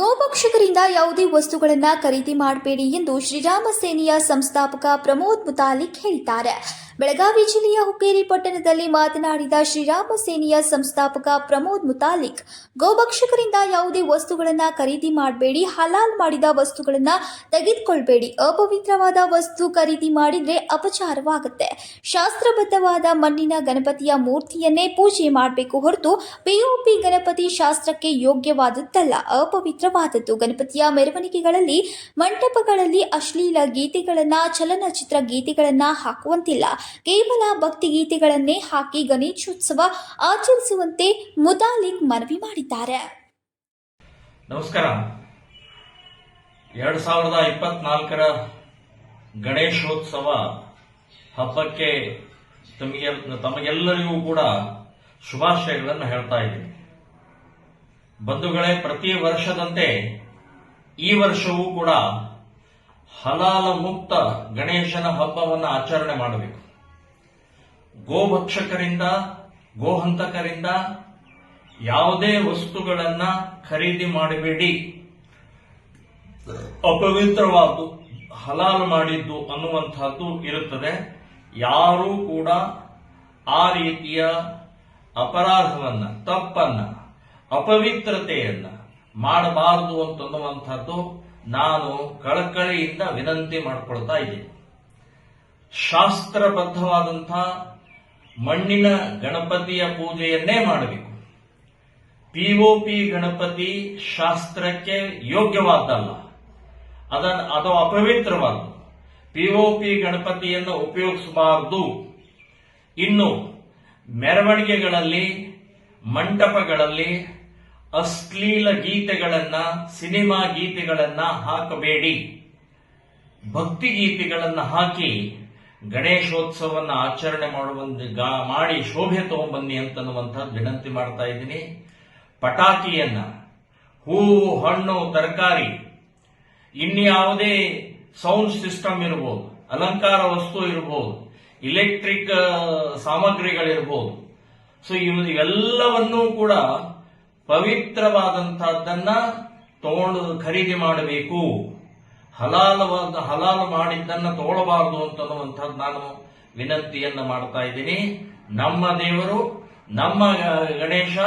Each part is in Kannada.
ಗೋಭಕ್ಷಕರಿಂದ ಯಾವುದೇ ವಸ್ತುಗಳನ್ನ ಖರೀದಿ ಮಾಡಬೇಡಿ ಎಂದು ಶ್ರೀರಾಮ ಸೇನೆಯ ಸಂಸ್ಥಾಪಕ ಪ್ರಮೋದ್ ಮುತಾಲಿಕ್ ಹೇಳಿದ್ದಾರೆ. ಬೆಳಗಾವಿ ಜಿಲ್ಲೆಯ ಹುಕ್ಕೇರಿ ಪಟ್ಟಣದಲ್ಲಿ ಮಾತನಾಡಿದ ಶ್ರೀರಾಮ ಸೇನೆಯ ಸಂಸ್ಥಾಪಕ ಪ್ರಮೋದ್ ಮುತಾಲಿಕ್, ಗೋಭಕ್ಷಕರಿಂದ ಯಾವುದೇ ವಸ್ತುಗಳನ್ನ ಖರೀದಿ ಮಾಡಬೇಡಿ, ಹಲಾಲ್ ಮಾಡಿದ ವಸ್ತುಗಳನ್ನ ತೆಗೆದುಕೊಳ್ಬೇಡಿ, ಅಪವಿತ್ರವಾದ ವಸ್ತು ಖರೀದಿ ಮಾಡಿದ್ರೆ ಅಪಚಾರವಾಗುತ್ತೆ. ಶಾಸ್ತ್ರಬದ್ಧವಾದ ಮಣ್ಣಿನ ಗಣಪತಿಯ ಮೂರ್ತಿಯನ್ನೇ ಪೂಜೆ ಮಾಡಬೇಕು ಹೊರತು ಪಿಒಪಿ ಗಣಪತಿ ಶಾಸ್ತ್ರಕ್ಕೆ ಯೋಗ್ಯವಾದದ್ದಲ್ಲ ಅಪವಿತ್ರವಾದದ್ದು ಗಣಪತಿಯ ಮೆರವಣಿಗೆಗಳಲ್ಲಿ ಮಂಟಪಗಳಲ್ಲಿ ಅಶ್ಲೀಲ ಗೀತೆಗಳನ್ನ, ಚಲನಚಿತ್ರ ಗೀತೆಗಳನ್ನ ಹಾಕುವಂತಿಲ್ಲ. ಕೇವಲ ಭಕ್ತಿ ಗೀತೆಗಳನ್ನೇ ಹಾಕಿ ಗಣೇಶೋತ್ಸವ ಆಚರಿಸುವಂತೆ ಮುದಾಲಿಕ್ ಮನವಿ ಮಾಡಿದ್ದಾರೆ. ನಮಸ್ಕಾರ. ಎರಡ್ ಸಾವಿರದ ಇಪ್ಪತ್ನಾಲ್ಕರ ಗಣೇಶೋತ್ಸವ ಹಬ್ಬಕ್ಕೆ ತಮಗೆ, ತಮಗೆಲ್ಲರಿಗೂ ಕೂಡ ಶುಭಾಶಯಗಳನ್ನು ಹೇಳ್ತಾ ಇದ್ದೀನಿ. ಬಂಧುಗಳೇ, ಪ್ರತಿ ವರ್ಷದಂತೆ ಈ ವರ್ಷವೂ ಕೂಡ ಹಲಾಲ ಮುಕ್ತ ಗಣೇಶನ ಹಬ್ಬವನ್ನು ಆಚರಣೆ ಮಾಡಬೇಕು. ಗೋಭಕ್ಷಕರಿಂದ, ಗೋಹಂತಕರಿಂದ ಯಾವುದೇ ವಸ್ತುಗಳನ್ನ ಖರೀದಿ ಮಾಡಬೇಡಿ. ಅಪವಿತ್ರವಾದ್ದು, ಹಲಾಲು ಮಾಡಿದ್ದು ಅನ್ನುವಂಥದ್ದು ಇರುತ್ತದೆ. ಯಾರೂ ಕೂಡ ಆ ರೀತಿಯ ಅಪರಾಧವನ್ನ, ತಪ್ಪನ್ನ ಅಪವಿತ್ರತೆಯನ್ನ ಮಾಡಬಾರದು ಅಂತನ್ನುವಂಥದ್ದು ನಾನು ಕಳಕಳಿಯಿಂದ ವಿನಂತಿ ಮಾಡಿಕೊಳ್ತಾ ಇದ್ದೀನಿ. ಶಾಸ್ತ್ರಬದ್ಧವಾದಂಥ ಮಣ್ಣಿನ ಗಣಪತಿಯ ಪೂಜೆಯನ್ನೇ ಮಾಡಬೇಕು. ಪಿಒಪಿ ಗಣಪತಿ ಶಾಸ್ತ್ರಕ್ಕೆ ಯೋಗ್ಯವಾದ್ದಲ್ಲ ಅದನ್ನು ಅದು ಅಪವಿತ್ರವಾದ್ದು ಪಿಒಪಿ ಗಣಪತಿಯನ್ನು ಉಪಯೋಗಿಸಬಾರದು. ಇನ್ನು ಮೆರವಣಿಗೆಗಳಲ್ಲಿ, ಮಂಟಪಗಳಲ್ಲಿ ಅಶ್ಲೀಲ ಗೀತೆಗಳನ್ನ, ಸಿನಿಮಾ ಗೀತೆಗಳನ್ನ ಹಾಕಬೇಡಿ. ಭಕ್ತಿ ಗೀತೆಗಳನ್ನ ಹಾಕಿ ಗಣೇಶೋತ್ಸವವನ್ನು ಆಚರಣೆ ಮಾಡುವಂತ ಗಾ- ಮಾಡಿ ಶೋಭೆ ತಗೊಂಬನ್ನಿ ಅಂತನ್ನುವಂಥದ್ದು ವಿನಂತಿ ಮಾಡ್ತಾ ಇದ್ದೀನಿ. ಪಟಾಕಿಯನ್ನ, ಹೂವು, ಹಣ್ಣು, ತರಕಾರಿ, ಇನ್ಯಾವುದೇ ಸೌಂಡ್ ಸಿಸ್ಟಮ್ ಇರಬಹುದು ಅಲಂಕಾರ ವಸ್ತು ಇರಬಹುದು ಇಲೆಕ್ಟ್ರಿಕ್ ಸಾಮಗ್ರಿಗಳಿರಬಹುದು ಸೊ ಇವು, ಇವೆಲ್ಲವನ್ನೂ ಕೂಡ ಪವಿತ್ರವಾದಂತಹದ್ದನ್ನ ತಗೊಂಡು ಖರೀದಿ ಮಾಡಬೇಕು. ಹಲಾಲವಾದ, ಹಲಾಲು ಮಾಡಿದ್ದನ್ನ ತಗೊಳ್ಳಬಾರದು ಅಂತನ್ನುವಂಥದ್ದು ನಾನು ವಿನಂತಿಯನ್ನ ಮಾಡ್ತಾ ಇದ್ದೀನಿ. ನಮ್ಮ ದೇವರು, ನಮ್ಮ ಗಣೇಶ,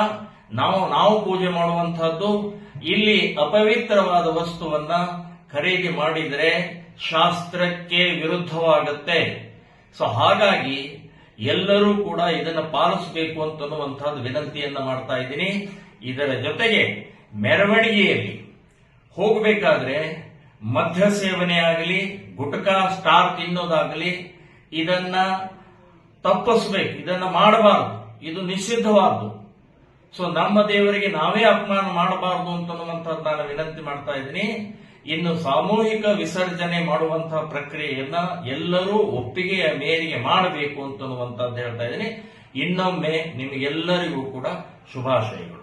ನಾವು ನಾವು ಪೂಜೆ ಮಾಡುವಂತಹದ್ದು ಇಲ್ಲಿ ಅಪವಿತ್ರವಾದ ವಸ್ತುವನ್ನ ಖರೀದಿ ಮಾಡಿದರೆ ಶಾಸ್ತ್ರಕ್ಕೆ ವಿರುದ್ಧವಾಗುತ್ತೆ. ಸೊ, ಹಾಗಾಗಿ ಎಲ್ಲರೂ ಕೂಡ ಇದನ್ನು ಪಾಲಿಸಬೇಕು ಅಂತನ್ನುವಂಥದ್ದು ವಿನಂತಿಯನ್ನ ಮಾಡ್ತಾ ಇದ್ದೀನಿ. ಇದರ ಜೊತೆಗೆ ಮೆರವಣಿಗೆಯಲ್ಲಿ ಹೋಗಬೇಕಾದ್ರೆ ಮದ್ಯ ಸೇವನೆ ಆಗಲಿ, ಗುಟ್ಕಾ, ಸ್ಟಾರ್ ತಿನ್ನೋದಾಗಲಿ, ಇದನ್ನ ತಪ್ಪಿಸ್ಬೇಕು, ಇದನ್ನ ಮಾಡಬಾರದು, ಇದು ನಿಷಿದ್ಧವಾದ್ದು. ಸೊ ನಮ್ಮ ದೇವರಿಗೆ ನಾವೇ ಅಪಮಾನ ಮಾಡಬಾರದು ಅಂತನ್ನುವಂಥದ್ದು ನಾನು ವಿನಂತಿ ಮಾಡ್ತಾ ಇದ್ದೀನಿ. ಇನ್ನು ಸಾಮೂಹಿಕ ವಿಸರ್ಜನೆ ಮಾಡುವಂತಹ ಪ್ರಕ್ರಿಯೆಯನ್ನ ಎಲ್ಲರೂ ಒಪ್ಪಿಗೆಯ ಮೇರೆಗೆ ಮಾಡಬೇಕು ಅಂತನ್ನುವಂಥದ್ದು ಹೇಳ್ತಾ ಇದ್ದೀನಿ. ಇನ್ನೊಮ್ಮೆ ನಿಮಗೆಲ್ಲರಿಗೂ ಕೂಡ ಶುಭಾಶಯಗಳು.